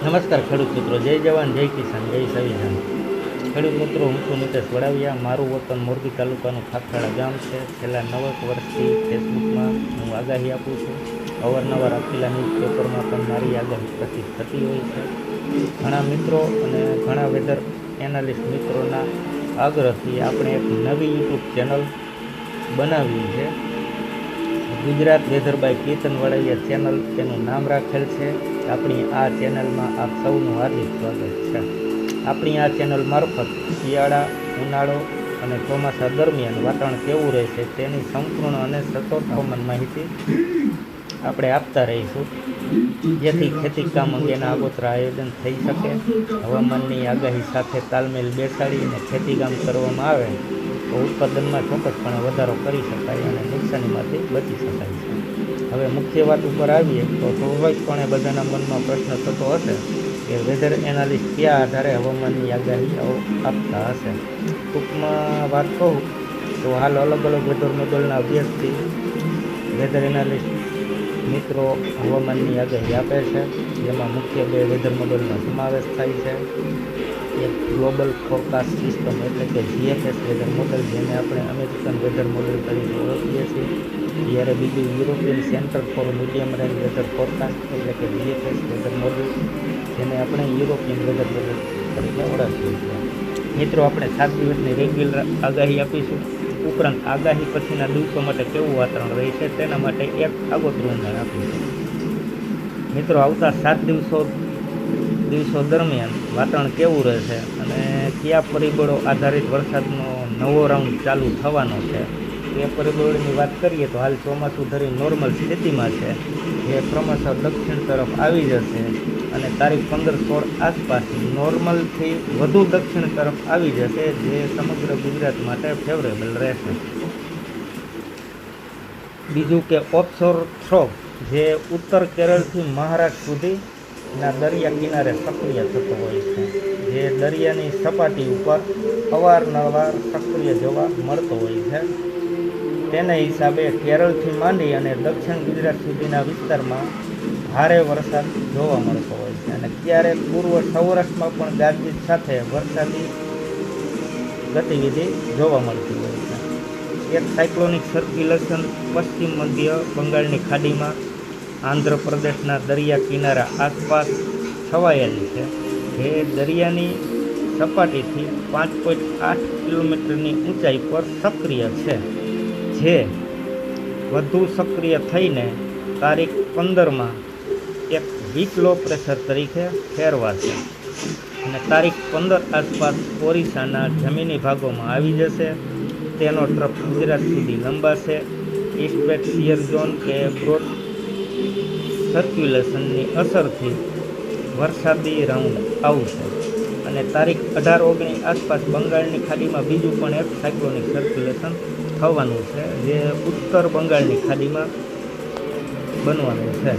નમસ્કાર ખેડૂત મિત્રો, જય જવાન, જય કિસાન, જય સવિધાન. ખેડૂત મિત્રો, હું છું નિતેશ વડાવિયા. મારું વતન મોરબી તાલુકાનું ખાખરાળા ગામ છે. છેલ્લા નવેક વર્ષથી ફેસબુકમાં હું આગાહી આપું છું. અવારનવાર આપેલા ન્યૂઝપેપરમાં પણ મારી આગાહી પ્રસિદ્ધ થતી હોય છે. ઘણા મિત્રો અને ઘણા વેધર એનાલિસ્ટ મિત્રોના આગ્રહથી આપણે એક નવી યુટ્યુબ ચેનલ બનાવી છે. Gujarat weather by Ketan Vadaviya channel, તેનું નામ રાખેલ છે. આપણી આ ચેનલમાં આપ સૌનું હાર્દિક સ્વાગત છે. આપણી આ ચેનલ મારફત શિયાળા, ઉનાળો અને ચોમાસા દરમિયાન વાતાવરણ કેવું રહેશે તેની સંપૂર્ણ અને સચોટ હવામાન માહિતી આપણે આપતા રહીશું. જેથી ખેતી કામ અંગેના આગોતરા આયોજન થઈ શકે. હવામાનની આગાહી સાથે તાલમેલ બેસાડીને ખેતી કામ કરવામાં આવે તો ઉત્પાદનમાં ચોક્કસપણે વધારો કરી શકાય અને નુકસાનીમાંથી બચી શકાય. છે હવે મુખ્ય વાત ઉપર આવીએ, તો સ્વાભાવિકપણે બધાના મનમાં પ્રશ્ન થતો હશે કે વેધર એનાલિસ્ટ કયા આધારે હવામાનની આગાહી આપતા હશે. ટૂંકમાં વાત કહું, તો હાલ અલગ અલગ વેધર મોડલના અભ્યાસથી વેધર એનાલિસ્ટ મિત્રો હવામાનની આગાહી આપે છે, જેમાં મુખ્ય બે વેધર મોડલનો સમાવેશ થાય છે. એક ગ્લોબલ ફોરકાસ્ટ સિસ્ટમ એટલે કે જીએફએસ વેધર મોડલ જેને આપણે અમેરિકન વેધર મોડલ તરીકે ઓળખીએ છીએ. જ્યારે બીજું European centre for medium range weather forecast એટલે કે જીએફએસ વેધર મોડલ જેને આપણે યુરોપિયન વેધર મોડલ તરીકે ઓળખીએ છીએ મિત્રો આપણે સાત દિવસની રેગ્યુલર આગાહી આપીશું ઉપરાંત આગાહી પછીના દિવસો માટે કેવું વાતાવરણ રહેશે તેના માટે એક આગોતરું ઊંડાણ આપીશું મિત્રો આવતા સાત દિવસો દિવસો દરમિયાન વાતાવરણ કેવું રહેશે અને કયા પરિબળો આધારિત વરસાદનો નવો રાઉન્ડ ચાલુ થવાનો છે એ પરિબળોની વાત કરીએ તો હાલ ચોમાસું ધરી નોર્મલ સ્થિતિમાં છે. જે ક્રમશઃ દક્ષિણ તરફ આવી જશે અને તારીખ પંદર સોળ આસપાસ નોર્મલથી વધુ દક્ષિણ તરફ આવી જશે, જે સમગ્ર ગુજરાત માટે ફેવરેબલ રહેશે. બીજું કે ઓપ્સોર થ્રોપ જે ઉત્તર કેરળથી મહારાષ્ટ્ર સુધીના દરિયા કિનારે સક્રિય થતો હોય છે. જે દરિયાની સપાટી ઉપર અવારનવાર સક્રિય જોવા મળતો હોય છે. તેના હિસાબે કેરળથી માંડી અને દક્ષિણ ગુજરાત સુધીના વિસ્તારમાં ભારે વરસાદ જોવા મળતો હોય છે. અને ક્યારેક પૂર્વ સૌરાષ્ટ્રમાં પણ ગાજવીજ સાથે વરસાદી ગતિવિધિ જોવા મળતી હોય છે. એક સાયક્લોનિક સર્ક્યુલેશન પશ્ચિમ મધ્ય બંગાળની ખાડીમાં આંધ્રપ્રદેશના દરિયા કિનારા આસપાસ છવાયેલી છે. જે દરિયાની સપાટીથી પાંચ પોઈન્ટ આઠ કિલોમીટરની ઊંચાઈ પર સક્રિય છે. જે વધુ સક્રિય થઈને તારીખ પંદરમાં એક વીક લો પ્રેશર તરીકે ફેરવાશે અને તારીખ પંદર આસપાસ ઓરિસ્સાના જમીની ભાગોમાં આવી જશે. તેનો ટ્રફ ગુજરાત સુધી લંબાશે. ઈસ્ટ સિયર ઝોન કે બ્રોડ સર્ક્યુલેશનની અસરથી વરસાદી રાઉન્ડ આવશે. અને તારીખ અઢાર ઓગણીસ આસપાસ બંગાળની ખાડીમાં બીજું પણ એક સાયક્લોનિક સર્ક્યુલેશન થવાનું છે, જે ઉત્તર બંગાળની ખાડીમાં બનવાનું છે.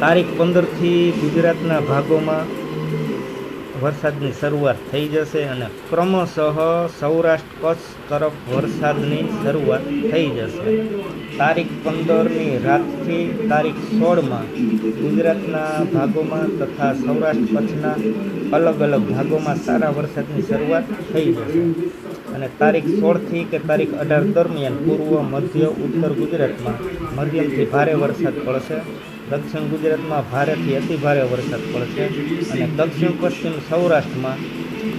તારીખ પંદરથી ગુજરાતના ભાગોમાં વરસાદની શરૂઆત થઈ જશે અને ક્રમશઃ સૌરાષ્ટ્ર કચ્છ તરફ વરસાદની શરૂઆત થઈ જશે. તારીખ પંદરની રાતથી તારીખ સોળમાં ગુજરાતના ભાગોમાં તથા સૌરાષ્ટ્ર કચ્છના અલગ અલગ ભાગોમાં સારા વરસાદની શરૂઆત થઈ જશે. અને તારીખ સોળથી કે તારીખ અઢાર દરમિયાન પૂર્વ, મધ્ય, ઉત્તર ગુજરાતમાં મધ્યમથી ભારે વરસાદ પડશે. દક્ષિણ ગુજરાતમાં ભારેથી અતિ ભારે વરસાદ પડશે અને દક્ષિણ પશ્ચિમ સૌરાષ્ટ્રમાં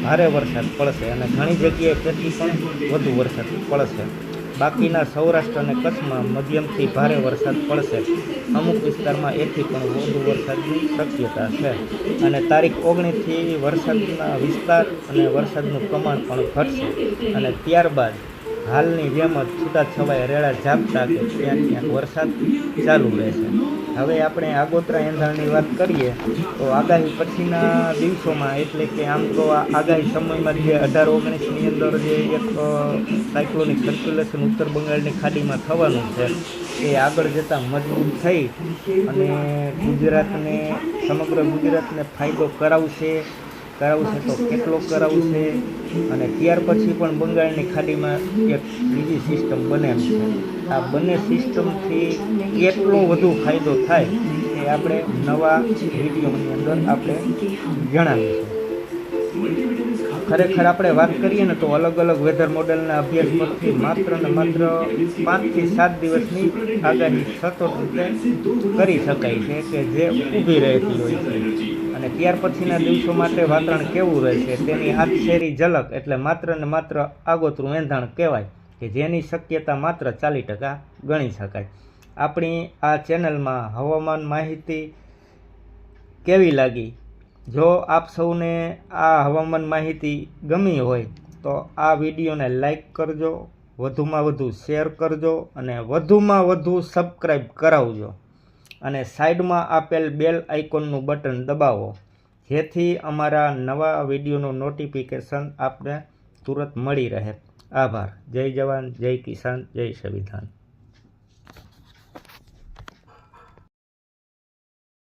ભારે વરસાદ પડશે અને ઘણી જગ્યાએ તેથી પણ વધુ વરસાદ પડશે. બાકીના સૌરાષ્ટ્ર અને કચ્છમાં મધ્યમથી ભારે વરસાદ પડશે. અમુક વિસ્તારમાં એથી પણ વધુ વરસાદની શક્યતા છે. અને તારીખ ઓગણીસથી વરસાદના વિસ્તાર અને વરસાદનું પ્રમાણ પણ ઘટશે. અને ત્યારબાદ હાલની જેમ જ છૂટાછવાયા રેડા ઝાપટા કે ક્યાંક ક્યાંક વરસાદ ચાલુ રહેશે હવે આપણે આગોતરા એંધાણની વાત કરીએ, તો આગાહી પછીના દિવસોમાં એટલે કે આમ તો આગાહી સમયમાં જે અઢાર ઓગણીસની અંદર જે એક સાયક્લોનિક સર્ક્યુલેશન ઉત્તર બંગાળની ખાડીમાં થવાનું છે, એ આગળ જતાં મજબૂત થઈ અને ગુજરાતને, સમગ્ર ગુજરાતને ફાયદો કરાવશે કરાવશે તો કેટલો કરાવશે અને ત્યાર પછી પણ બંગાળની ખાડીમાં એક બીજી સિસ્ટમ બને છે. આ બંને સિસ્ટમથી કેટલો વધુ ફાયદો થાય એ આપણે નવા વિડીયોની અંદર આપણે જણાવીશું. ખરેખર આપણે વાત કરીએ ને તો અલગ અલગ વેધર મોડેલના અભ્યાસ પરથી માત્ર ને માત્ર પાંચથી સાત દિવસની આગાહી સતત રીતે કરી શકાય છે કે જે ઊભી રહેતી હોય છે. અને ત્યાર પછીના દિવસો માટે વાતાવરણ કેવું રહેશે તેની હાથ શેરી ઝલક એટલે માત્ર ને માત્ર આગોતરું એંધાણ કહેવાય કે જેની શક્યતા માત્ર ચાલીસ ટકા ગણી શકાય. આપણી આ ચેનલમાં હવામાન માહિતી કેવી લાગી? જો આપ સૌને આ હવામાન માહિતી ગમી હોય, તો આ વિડીયોને લાઈક કરજો, વધુમાં વધુ શેર કરજો અને વધુમાં વધુ સબસ્ક્રાઈબ કરાવજો. અને સાઈડમાં આપેલ બેલ આઇકોનનું બટન દબાવો, જેથી અમારા નવા વિડીયોનું નોટિફિકેશન આપને તુરંત મળી રહે. આભાર. જય જવાન, જય કિસાન, જય સંવિધાન.